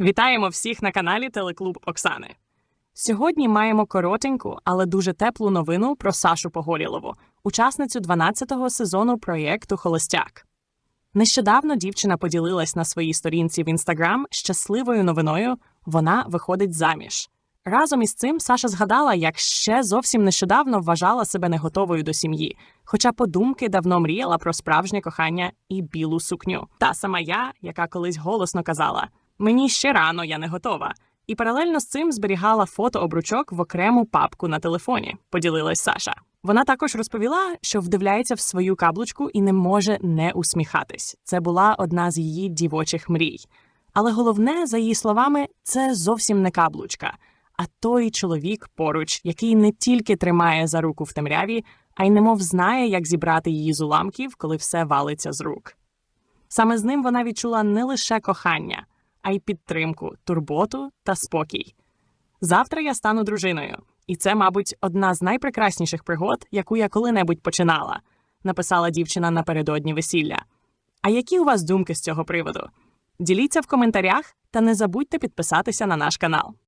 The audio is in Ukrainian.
Вітаємо всіх на каналі Телеклуб Оксани. Сьогодні маємо коротеньку, але дуже теплу новину про Сашу Погорілову, учасницю 12-го сезону проєкту Холостяк. Нещодавно дівчина поділилась на своїй сторінці в інстаграм щасливою новиною вона виходить заміж. Разом із цим Саша згадала, як ще зовсім нещодавно вважала себе не готовою до сім'ї, хоча подумки давно мріяла про справжнє кохання і білу сукню. Та сама я, яка колись голосно казала: мені ще рано, я не готова. І паралельно з цим зберігала фото обручок в окрему папку на телефоні, поділилась Саша. Вона також розповіла, що вдивляється в свою каблучку і не може не усміхатись. Це була одна з її дівочих мрій. Але головне, за її словами, це зовсім не каблучка, а той чоловік поруч, який не тільки тримає за руку в темряві, а й немов знає, як зібрати її з уламків, коли все валиться з рук. Саме з ним вона відчула не лише кохання, а й підтримку, турботу та спокій. Завтра я стану дружиною, і це, мабуть, одна з найпрекрасніших пригод, яку я коли-небудь починала, написала дівчина напередодні весілля. А які у вас думки з цього приводу? Діліться в коментарях та не забудьте підписатися на наш канал.